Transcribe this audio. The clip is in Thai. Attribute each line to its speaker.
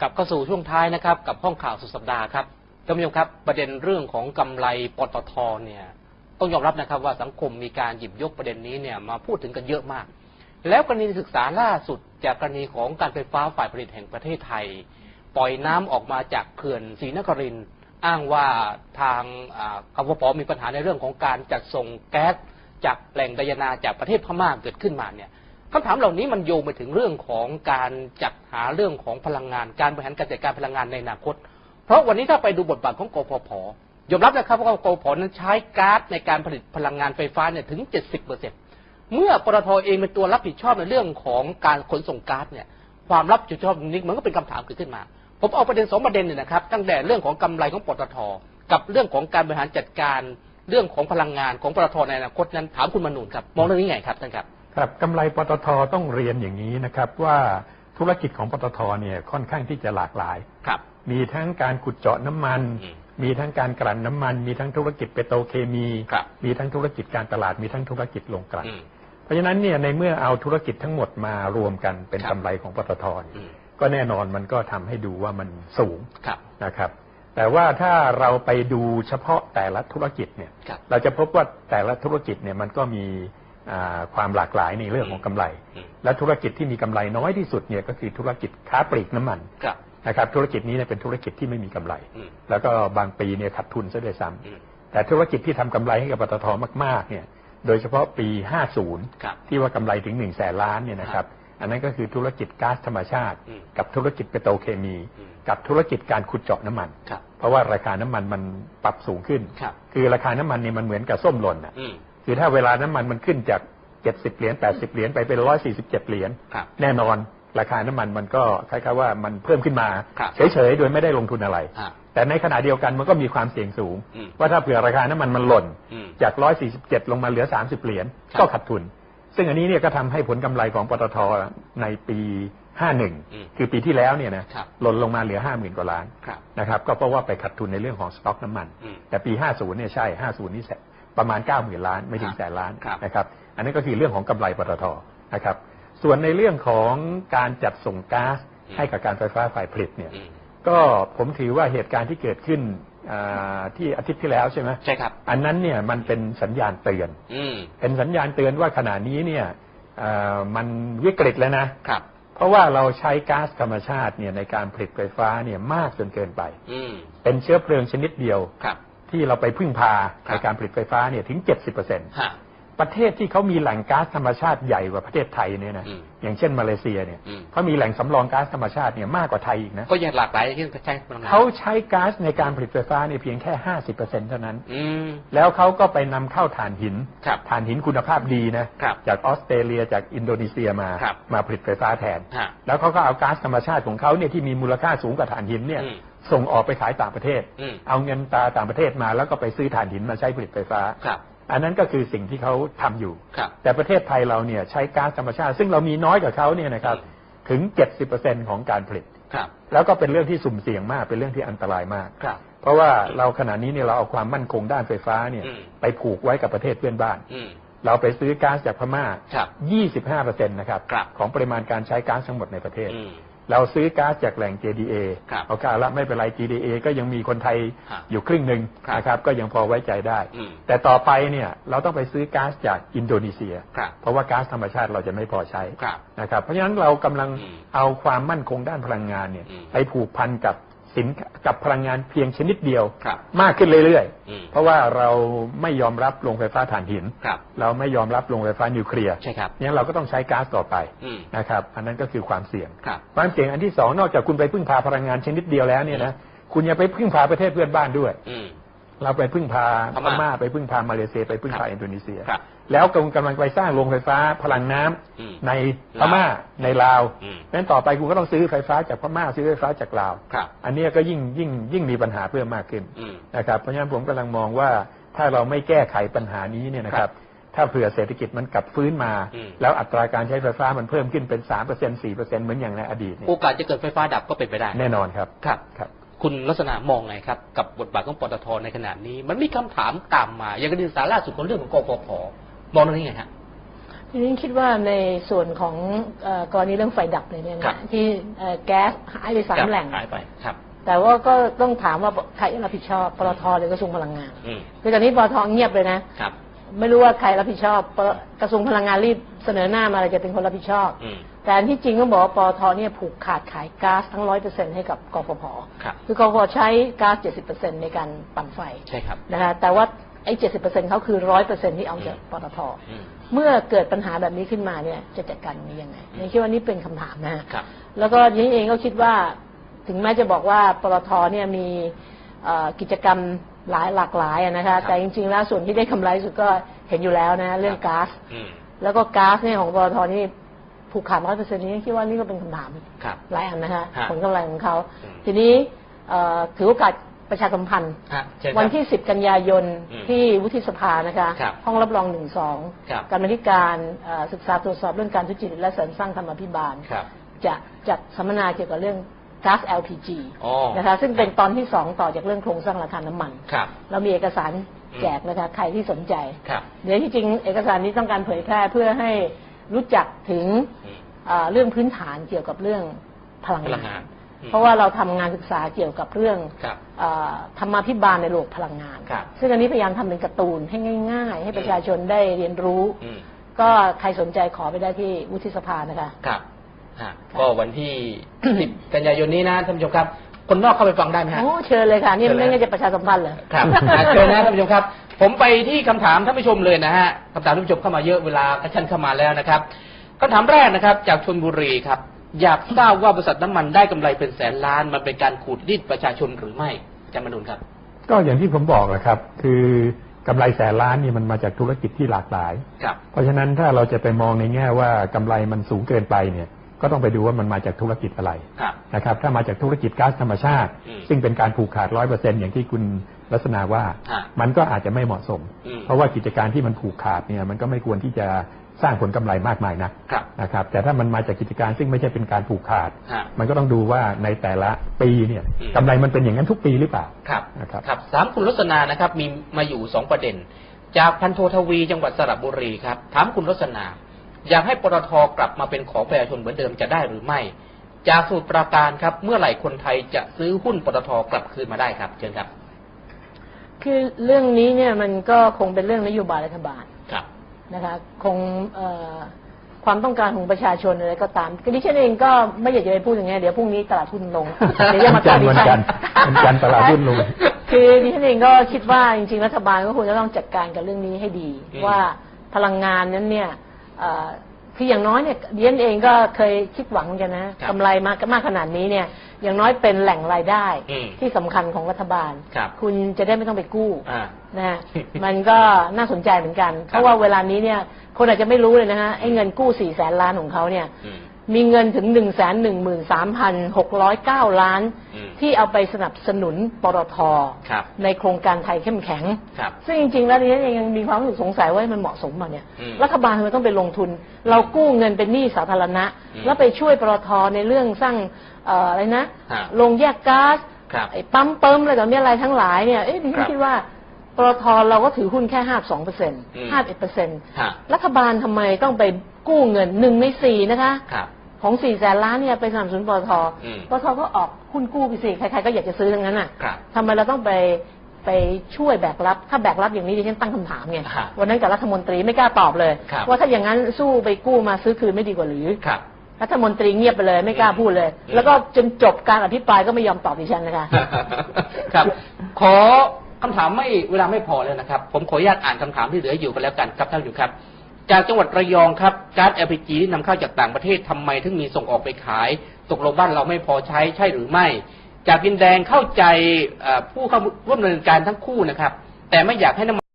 Speaker 1: กลับเข้าสู่ช่วงท้ายนะครับ กับห้องข่าวสุดสัปดาห์ครับท่านผู้ชมครับประเด็นเรื่องของกำไรปตทเนี่ยต้องยอมรับนะครับว่าสังคมมีการหยิบยกประเด็นนี้เนี่ยมาพูดถึงกันเยอะมาก แล้วกรณีศึกษาล่าสุด จากกรณีของการไฟฟ้าฝ่ายผลิตแห่งประเทศไทย ปล่อยน้ำออกมาจากเขื่อนศรีนครินอ้างว่าทางอ่ากฟผมีปัญหาในเรื่องของการจัดส่งแก๊สจากแหล่งดายนาจากประเทศพม่าเกิดขึ้นมาเนี่ย คำถามเหล่านี้มันโยงไปถึงเรื่องของการจัดหาเรื่องของพลังงาน การบริหารการจัดการพลังงานในอนาคต เพราะวันนี้ถ้าไปดูบทบาทของกฟผยอมรับนะครับว่ากฟผนั้นใช้ก๊าซในการผลิตพลังงานไฟฟ้าเนี่ยถึง 70เปอร์เซ็นเมื่อปตทเองเป็นตัวรับผิดชอบในเรื่องของการขนส่งก๊าซเนี่ยความรับผิดชอบนี้มันก็เป็นคำถามเกิดขึ้นมา ผมเอาประเด็นสองประเด็นเนี่ยนะครับตั้งแต่เรื่องของกำไรของปตทกับเรื่องของการบริหารจัดการเรื่องของพลังงานของปตทในอนาคตนั้นถามคุณมนูนครับมองเรื่องนี้ไงครับท่านครับ
Speaker 2: ครับกำไรปตทต้องเรียนอย่างนี้นะครับว่าธุรกิจของปตทเนี่ยค่อนข้างที่จะหลากหลาย
Speaker 1: ครับ
Speaker 2: มีทั้งการขุดเจาะน้ำมัน
Speaker 1: อืม
Speaker 2: มีทั้งการกลั่นน้ำมัน มีทั้งธุรกิจเปโตรเคมี
Speaker 1: ครับ
Speaker 2: มีทั้งธุรกิจการตลาด มีทั้งธุรกิจโรงกลั่น
Speaker 1: อืม
Speaker 2: เพราะฉะนั้นเนี่ยในเมื่อเอาธุรกิจทั้งหมดมารวมกันเป็น
Speaker 1: ครับ
Speaker 2: กำไรของปตทเนี่ย
Speaker 1: อืม
Speaker 2: ก็แน่นอนมันก็ทำให้ดูว่ามันสูง
Speaker 1: ครับ
Speaker 2: นะครับ แต่ว่าถ้าเราไปดูเฉพาะแต่ละธุรกิจเนี่ย
Speaker 1: ครับ
Speaker 2: เราจะพบว่าแต่ละธุรกิจเนี่ยมันก็มีอ่า ความหลากหลายในเรื่องของกำไร
Speaker 1: อืม
Speaker 2: และธุรกิจที่มีกำไรน้อยที่สุดเนี่ยก็คือธุรกิจค้าปลีกน้ำมัน
Speaker 1: ครับ
Speaker 2: นะครับธุรกิจนี้เนี่ยเป็นธุรกิจที่ไม่มีกำไร
Speaker 1: อืม
Speaker 2: แล้วก็บางปีเนี่ยขาดทุนซะด้วยซ้ำ
Speaker 1: อืม
Speaker 2: แต่ธุรกิจที่ทำกำไรให้กับปตทมากๆเนี่ยโดยเฉพาะปี
Speaker 1: ครับ
Speaker 2: 50 ที่ว่ากำไรถึง1นึ่งแสนล้านเนี่ยนะครับอันนั้นก็คือธุรกิจก๊าซธรรมชาติ
Speaker 1: อืม
Speaker 2: กับธุรกิจเปโตรเคมี
Speaker 1: อืม
Speaker 2: กับธุรกิจการขุดเจาะน้ำมัน
Speaker 1: ครับ
Speaker 2: เพราะว่าราคาน้ำมันมันปรับสูงขึ้น
Speaker 1: ครับ
Speaker 2: คือราคาน้ำมันเนี่ยมันเหมือนกับส้มหล่นอะ
Speaker 1: อืม
Speaker 2: คือถ้าเวลาน้ำมันมันขึ้นจาก70เหรียญ80เหรียญไปเป็น147เหรียญ
Speaker 1: ครับ
Speaker 2: แน่นอนราคาน้ำมันมันก็คล้ายๆว่ามันเพิ่มขึ้นมา
Speaker 1: ครับ
Speaker 2: เฉยๆ โดยไม่ได้ลงทุนอะไร
Speaker 1: อ่า
Speaker 2: แต่ในขณะเดียวกันมันก็มีความเสี่ยงสูง
Speaker 1: อืม
Speaker 2: ว่าถ้าเผื่อราคาน้ำมันมันหล่น
Speaker 1: อืม
Speaker 2: จาก 147 ลงมาเหลือ 30 เหรียญ
Speaker 1: ครับ
Speaker 2: ก็ขาดทุน ซึ่งอันนี้เนี่ยก็ทำให้ผลกำไรของปตทในปี
Speaker 1: อืม
Speaker 2: 51 คือปีที่แล้วเนี่ยนะครับ หล่นลงมาเหลือ 50,000 กว่าล้าน
Speaker 1: ครับ
Speaker 2: นะครับ ก็เพราะว่าไปขาดทุนในเรื่องของสต็อกน้ำมัน
Speaker 1: อืม
Speaker 2: แต่ปี 50 เนี่ยใช่ 50 นี่แสน ประมาณ 90,000 ล้านไม่ถึงแสนล้าน
Speaker 1: ครับ
Speaker 2: นะครับ อันนี้นก็คือเรื่องของกำไรปตทนะครับ ส่วนในเรื่องของการจัดส่งก๊าซ
Speaker 1: อืม
Speaker 2: ให้กับการไฟฟ้าฝ่ายผลิตเนี่ย
Speaker 1: อืม
Speaker 2: ก็ผมถือว่าเหตุการณ์ที่เกิดขึ้นอ่าที่อาทิตย์ที่แล้วใช่ไหม
Speaker 1: ใช่ครับ
Speaker 2: อันนั้นเนี่ยมันเป็นสัญญาณเตือน
Speaker 1: อืม
Speaker 2: เป็นสัญญาณเตือนว่าขณะนี้เนี่ยอ่ามันวิกฤตแล้วนะ
Speaker 1: ครับ
Speaker 2: เพราะว่าเราใช้ก๊าซธรรมชาติเนี่ยในการผลิตไฟฟ้าเนี่ยมากจนเกินไป
Speaker 1: อืม
Speaker 2: เป็นเชื้อเพลิงชนิดเดียว
Speaker 1: ครับ
Speaker 2: ที่เราไปพึ่งพา
Speaker 1: ครับ
Speaker 2: ในการผลิตไฟฟ้าเนี่ยถึง 70%
Speaker 1: ฮะ
Speaker 2: ประเทศที่เขามีแหล่งก๊าซธรรมชาติใหญ่กว่าประเทศไทยเนี่ยนะ
Speaker 1: อืม
Speaker 2: อย่างเช่นมาเลเซียเนี่ย
Speaker 1: อืม
Speaker 2: เขามีแหล่งสำรองก๊าซธรรมชาติเนี่ยมากกว่าไทยอีกนะ
Speaker 1: ก็ยังหลากหลายที่ใช้พลังงาน
Speaker 2: เขาใช้ก๊าซในการผลิตไฟฟ้าเนี่ยเพียงแค่ 50%เท่านั้น
Speaker 1: อืม
Speaker 2: แล้วเขาก็ไปนำเข้าถ่านหิน
Speaker 1: ครับ
Speaker 2: ถ่านหินคุณภาพดีนะครับจากออสเตรเลียจากอินโดนีเซียมา
Speaker 1: ครับ
Speaker 2: มาผลิตไฟฟ้าแทน
Speaker 1: ฮะ
Speaker 2: แล้วเขาก็เอาก๊าซธรรมชาติของเขาเนี่ยที่มีมูลค่าสูงกว่าถ่านหินเนี่ย
Speaker 1: อืม
Speaker 2: ส่งออกไปขายต่างประเทศ
Speaker 1: อืม
Speaker 2: เอาเงินตาต่างประเทศมาแล้วก็ไปซื้อถ่านหินมาใช้ผลิตไฟฟ้า
Speaker 1: ครับ
Speaker 2: อันนั้นก็คือสิ่งที่เขาทำอยู่
Speaker 1: ครับ
Speaker 2: แต่ประเทศไทยเราเนี่ยใช้ก๊าซธรรมชาติ ซึ่งเรามีน้อยกว่าเขาเนี่ยนะครับ
Speaker 1: อืม
Speaker 2: ถึง 70%ของการผลิต
Speaker 1: ครับ
Speaker 2: แล้วก็เป็นเรื่องที่สุ่มเสี่ยงมากเป็นเรื่องที่อันตรายมาก
Speaker 1: ครับ
Speaker 2: เพราะว่าเราขณะนี้เนี่ยเราเอาความมั่นคงด้านไฟฟ้าเนี่ย
Speaker 1: อืม
Speaker 2: ไปผูกไว้กับประเทศเพื่อนบ้าน
Speaker 1: อืม
Speaker 2: เราไปซื้อก๊าซจากพม่า
Speaker 1: ครับ
Speaker 2: 25%นะครับ
Speaker 1: ครับ
Speaker 2: ของปริมาณการใช้ก๊าซทั้งหมดในประเทศ
Speaker 1: อืม
Speaker 2: เราซื้อก๊าซจากแหล่ง JDA
Speaker 1: ครับ
Speaker 2: เอาการละไม่เป็นไร JDA ก็ยังมีคนไทย
Speaker 1: ฮะ
Speaker 2: อยู่ครึ่งหนึ่ง
Speaker 1: ครับ
Speaker 2: นะครับก็ยังพอไว้ใจได้
Speaker 1: อืม
Speaker 2: แต่ต่อไปเนี่ยเราต้องไปซื้อก๊าซจากอินโดนีเซีย
Speaker 1: ครับ
Speaker 2: เพราะว่าก๊าซธรรมชาติเราจะไม่พอใช้
Speaker 1: ครับ
Speaker 2: นะครับเพราะฉะนั้นเรากำลัง
Speaker 1: อืม
Speaker 2: เอาความมั่นคงด้านพลังงานเนี่ย
Speaker 1: อืม
Speaker 2: ไปผูกพันกับ สินกับพลังงานเพียงชนิดเดียว
Speaker 1: ครับ
Speaker 2: มากขึ้นเรื่อย
Speaker 1: อืม
Speaker 2: ๆ เพราะว่าเราไม่ยอมรับโรงไฟฟ้าถ่านหิน
Speaker 1: ครับ
Speaker 2: เราไม่ยอมรับโรงไฟฟ้านิวเคลียร์
Speaker 1: ใช่ครับ
Speaker 2: เนี่ยเราก็ต้องใช้ก๊าซต่อไป
Speaker 1: อืม
Speaker 2: นะครับอันนั้นก็คือความเสี่ยง
Speaker 1: ครับ
Speaker 2: ความเสี่ยงอันที่สองนอกจากคุณไปพึ่งพาพลังงานชนิดเดียวแล้วเนี่ยนะคุณอย่าไปพึ่งพาประเทศเพื่อนบ้านด้วย
Speaker 1: อืม
Speaker 2: เราไปพึ่งพา
Speaker 1: พ
Speaker 2: พ
Speaker 1: ม่า
Speaker 2: ม่าไปพึ่งพามาเลเซียไปพึ่ง
Speaker 1: ค
Speaker 2: พา
Speaker 1: รับ
Speaker 2: อินโดนีเซีย
Speaker 1: ครับ
Speaker 2: แล้วกำลังกำลังไปสร้างโรงไฟฟ้าพลังน้ำ
Speaker 1: อืม
Speaker 2: ในพม่าในลาว
Speaker 1: อืม
Speaker 2: นั้นต่อไปคุณก็ต้องซื้อไฟฟ้าจากพม่าซื้อไฟฟ้าจากลาว
Speaker 1: ครับ
Speaker 2: อันเนี้ยก็ยิ่งยิ่งยิ่งมีปัญหาเพิ่มมากขึ้น
Speaker 1: อืม
Speaker 2: นะครับเพราะฉะนั้นผมกำลังมองว่าถ้าเราไม่แก้ไขปัญหานี้เนี่ยนะค
Speaker 1: ครั
Speaker 2: รับบถ้าเผื่อเศรษฐกิจมันกลับฟื้นมา
Speaker 1: อืม
Speaker 2: แล้วอัตราการใช้ไฟฟ้ามันเพิ่มขึ้นเป็น3%เปอร์เซ็นต์4%เปอร์เซ็นต์เหมือนอย่างในอดีตเนี่ย
Speaker 1: โอกาสจะเกิดไฟฟ้าดับก็เป็นไปได้
Speaker 2: แน่นอนครับ
Speaker 1: ครับ
Speaker 2: ครับ
Speaker 1: คุณลักษณะมองไงครับ กับบทบาทของปตทในขณะนี้ มันมีคำถามตามมา อย่างกรณีสาระล่าสุดของเรื่องของกฟผมองเรื่องนี้ไงฮะ
Speaker 3: ทีนี้คิดว่าในส่วนของเอ่อกรณีเรื่องไฟดับเนี่ย
Speaker 1: ครั
Speaker 3: นะ
Speaker 1: บ
Speaker 3: ที่เอ่อแก๊สหายไปสามแหล่ง
Speaker 1: หายไปครับ
Speaker 3: แต่ว่าก็ต้องถามว่าใครรับผิดชอบปตทหรือกระทรวงพลังงาน
Speaker 1: อืม
Speaker 3: คือตอนนี้ปตทเงียบเลยนะ
Speaker 1: ครับ
Speaker 3: ไม่รู้ว่าใครรับผิดชอบปตกระทรวงพลังงานรีบเสนอหน้ามาเลยจะเป็นคนรับผิดชอบ
Speaker 1: อืม
Speaker 3: แต่อันที่จริงต้องบอกว่าปตทเนี่ยผูกขาดขายก๊าซทั้งร้อยเปอร์เซ็นให้กับกฟผ
Speaker 1: ครับ
Speaker 3: คือกฟผใช้ก๊าซเจ็ดสิบเปอร์เซ็นในการปั่นไฟ
Speaker 1: ใช่ครับ
Speaker 3: นะคะแต่ว่าไอ้เจ็ดสิบเปอร์เซ็นเขาคือร้อยเปอร์เซ็นที่เอาจากปตท
Speaker 1: อืม
Speaker 3: เมื่อเกิดปัญหาแบบนี้ขึ้นมาเนี่ยจะจัดการนี้ยังไงในคิดว่านี่เป็นคำถามนะฮะ
Speaker 1: ครับ
Speaker 3: แล้วก็ดิฉันเองก็คิดว่าถึงแม้จะบอกว่าปตทเนี่ยมีเอ่อกิจกรรม หลายหลากหลายอะนะคะ แต่จริงๆ แล้วส่วนที่ได้กำไรสุดก็เห็นอยู่แล้วนะ เรื่องก๊าซ
Speaker 1: อืม
Speaker 3: แล้วก็ก๊าซเนี่ยของปตทนี่ผูกขาดร้อยเปอร์เซ็นต์นี้คิดว่านี่ก็เป็นคำถาม
Speaker 1: ครับ
Speaker 3: หลายอันนะคะ
Speaker 1: ฮะ
Speaker 3: ผลกำไรของเขา
Speaker 1: อืม
Speaker 3: ทีนี้เอ่อถือโอกาสประชาสัมพันธ์
Speaker 1: ฮะเชิญครับ
Speaker 3: วันที่ 10 กันยายน
Speaker 1: อืม
Speaker 3: ที่วุฒิสภานะคะ
Speaker 1: ครับ
Speaker 3: ห้องรับรองหนึ่งสอง
Speaker 1: ครับ
Speaker 3: การบันธิการเอ่อศึกษาตรวจสอบเรื่องการทุจริตและเสริมสร้างธรรมาภิบาล
Speaker 1: ครับ
Speaker 3: จะจัดสัมมนาเกี่ยวกับเรื่อง ก๊าซ LPG
Speaker 1: อ๋อ
Speaker 3: นะคะซึ่งเป็นตอนที่สองต่อจากเรื่องโครงสร้างราคาน้ำมัน
Speaker 1: ครับ
Speaker 3: เรามีเอกสารแจกนะคะใครที่สนใจ
Speaker 1: ครับ
Speaker 3: เดี๋ยวที่จริงเอกสารนี้ต้องการเผยแพร่เพื่อให้รู้จักถึง
Speaker 1: อืม
Speaker 3: เอ่อเรื่องพื้นฐานเกี่ยวกับเรื่องพลัง
Speaker 1: พลัง
Speaker 3: งางา
Speaker 1: นน อืม
Speaker 3: เพราะว่าเราทำงานศึกษาเกี่ยวกับเรื่อง
Speaker 1: ครับ
Speaker 3: เอ่อธรรมาภิบาลในโลกพลังงาน
Speaker 1: ครับ
Speaker 3: ซึ่งอันนี้พยายามทำเป็นการ์ตูนให้ง่าย ๆ ให้ประชาชนได้เรียนรู้
Speaker 1: อืม
Speaker 3: ก็ใครสนใจขอไปได้ที่วุฒิสภานะคะ
Speaker 1: ครับ ฮะ
Speaker 3: ครับ
Speaker 1: ก็วันที่ 10 กันยายนนี้นะท่านผู้ชมครับ คนนอกเข้าไปฟังได้ไหมฮะ
Speaker 3: โอ้เชิญเลยค่ะ นี่
Speaker 1: เชิญเลย
Speaker 3: ไม่งั้นจะประชาสัมพันธ์เหรอ
Speaker 1: ครับอะเชิญนะท่านผู้ชมครับ ผมไปที่คำถามท่านผู้ชมเลยนะฮะคำถามท่านผู้ชมเข้ามาเยอะเวลากระชั้นเข้ามาแล้วนะครับคำถามแรกนะครับ จากชนบุรีครับ อยากทราบว่าบริษัทน้ำมันได้กำไรเป็นแสนล้านมันเป็นการขูดรีดประชาชนหรือไม่อาจารย์มนุนครับ
Speaker 2: ก็อย่างที่ผมบอกแหละครับ คือกำไรแสนล้านนี่มันมาจากธุรกิจที่หลากหลาย
Speaker 1: ครับ
Speaker 2: เพราะฉะนั้นถ้าเราจะไปมองในแง่ว่ากำไรมันสูงเกินไปเนี่ย ก็ต้องไปดูว่ามันมาจากธุรกิจอะไร
Speaker 1: ครับ
Speaker 2: นะครับ ถ้ามาจากธุรกิจก๊าซธรรมชาติ
Speaker 1: อืม
Speaker 2: ซึ่งเป็นการผูกขาดร้อยเปอร์เซ็นอย่างที่คุณลักษณะว่า
Speaker 1: ฮะ
Speaker 2: มันก็อาจจะไม่เหมาะสม
Speaker 1: อืม
Speaker 2: เพราะว่ากิจการที่มันผูกขาดเนี่ยมันก็ไม่ควรที่จะสร้างผลกำไรมากมายนัก
Speaker 1: ครับ
Speaker 2: นะครับ แต่ถ้ามันมาจากกิจการซึ่งไม่ใช่เป็นการผูกขาด
Speaker 1: ฮะ
Speaker 2: มันก็ต้องดูว่าในแต่ละปีเนี่ย
Speaker 1: อืม
Speaker 2: กำไรมันเป็นอย่างนั้นทุกปีหรือเปล่า
Speaker 1: ครับ
Speaker 2: นะครับ
Speaker 1: ครับสามคุณรสนานะครับมีมาอยู่สองประเด็น จากพันโททวีจังหวัดสระบุรีครับถามคุณรสนา อยากให้ปตทกลับมาเป็นของประชาชนเหมือนเดิมจะได้หรือไม่ จากสูตรประการครับ เมื่อไหร่คนไทยจะซื้อหุ้นปตทกลับคืนมาได้ครับเชิญครับ
Speaker 3: คือเรื่องนี้เนี่ยมันก็คงเป็นเรื่องนโยบายรัฐบาล
Speaker 1: ครับ
Speaker 3: นะคะคงเอ่อความต้องการของประชาชนอะไรก็ตามคือดิฉันเองก็ไม่อยากจะไปพูดอย่างนี้ยเดี๋ยวพรุ่งนี้ตลาดหุ้นลงเดี๋ยวจะมา
Speaker 2: วันจันทร์
Speaker 3: ดิ
Speaker 2: วัน
Speaker 3: ฉั
Speaker 2: จันทร์วันจันทร์ตลาดหุ้นลง
Speaker 3: คือดิฉันเองก็คิดว่าจริงๆรัฐบาลก็ควรจะต้องจัดการกับเรื่องนี้ให้ดี
Speaker 1: อืม
Speaker 3: ว่าพลังงานนั้นเนี่ยเอ่อ คืออย่างน้อยเนี่ยดิฉันเองก็เคยคิดหวังเหมือนกันนะครับกำไรมากมากขนาดนี้เนี่ย อย่างน้อยเป็นแหล่งรายได้
Speaker 1: อืม
Speaker 3: ที่สำคัญของรัฐบาล
Speaker 1: ครับ
Speaker 3: คุณจะได้ไม่ต้องไปกู้
Speaker 1: อ่า
Speaker 3: นะฮะ มันก็น่าสนใจเหมือนกัน เพราะว่าเวลานี้เนี่ยคนอาจจะไม่รู้เลยนะฮะไอ้เงินกู้สี่แสนล้านของเขาเนี่ย
Speaker 1: อืม
Speaker 3: มีเงินถึงหนึ่งแสนหนึ่งหมื่นสามพันหกร้อยเก้าล้าน
Speaker 1: อืม
Speaker 3: ที่เอาไปสนับสนุนปตท
Speaker 1: ครับ
Speaker 3: ในโครงการไทยเข้มแข็ง
Speaker 1: ครับ
Speaker 3: ซึ่งจริงๆ แล้วดิฉันเองยังมีความรู้สึกสงสัยว่ามันเหมาะสมมาเนี่ย
Speaker 1: อืม
Speaker 3: รัฐบาลทำไมต้องไปลงทุน เรากู้เงินเป็นหนี้สาธารณะ
Speaker 1: อืม
Speaker 3: แล้วไปช่วยปตทในเรื่องสร้างเอ่ออะไรนะ
Speaker 1: ฮะ
Speaker 3: โรงแยกก๊าซ
Speaker 1: ครับ
Speaker 3: ไอ้ปั๊มเปิมอะไรต่อมีอะไรทั้งหลายเนี่ย เอ๊ะดิฉั
Speaker 1: ครั
Speaker 3: น
Speaker 1: บ
Speaker 3: คิดว่าปตทเราก็ถือหุ้นแค่ห้าสองเปอร์เซ็นต์
Speaker 1: อืม
Speaker 3: ห้าเอ็ดเปอร์เซ็นต์
Speaker 1: ฮะ
Speaker 3: รัฐบาลทำไมต้องไปกู้เงินหนึ่งในสี่นะคะ
Speaker 1: ครับ
Speaker 3: ของสี่แสนล้านเนี่ยไปสนับสนุนปตท
Speaker 1: อืม
Speaker 3: ปตทก็ออกหุ้นกู้ไปสิใครๆก็อยากจะซื้อทั้งนั้นอะ
Speaker 1: ครับ
Speaker 3: ทำไมเราต้องไปไปช่วยแบกรับ ถ้าแบกรับอย่างนี้ดิฉันตั้งคำถามไง
Speaker 1: ฮะ
Speaker 3: วันนั้นกับรัฐมนตรีไม่กล้าตอบเลย
Speaker 1: ครับ
Speaker 3: ว่าถ้าอย่างนั้นสู้ไปกู้มาซื้อคืนไม่ดีกว่าหรือ
Speaker 1: ครับ
Speaker 3: รัฐมนตรีเงียบไปเลยไม่กล้าพูดเลย
Speaker 1: อืม
Speaker 3: แล้วก็จนจบการอภิปรายก็ไม่ยอมตอบดิฉันนะคะ
Speaker 1: ครับ ขอคำถามไม่เวลาไม่พอแล้วนะครับ ผมขออนุญาตอ่านคำถามที่เหลืออยู่กันแล้วกันครับท่านผู้ชมครับ จากจังหวัดระยองครับก๊าซ LPG ที่นำเข้าจากต่างประเทศทำไมถึงมีส่งออกไปขาย ตกลงบ้านเราไม่พอใช้ใช่หรือไม่ จากดินแดงเข้าใจผู้เข้าร่วมดำเนินการทั้งคู่นะครับ แต่ไม่อยากให้น้ำ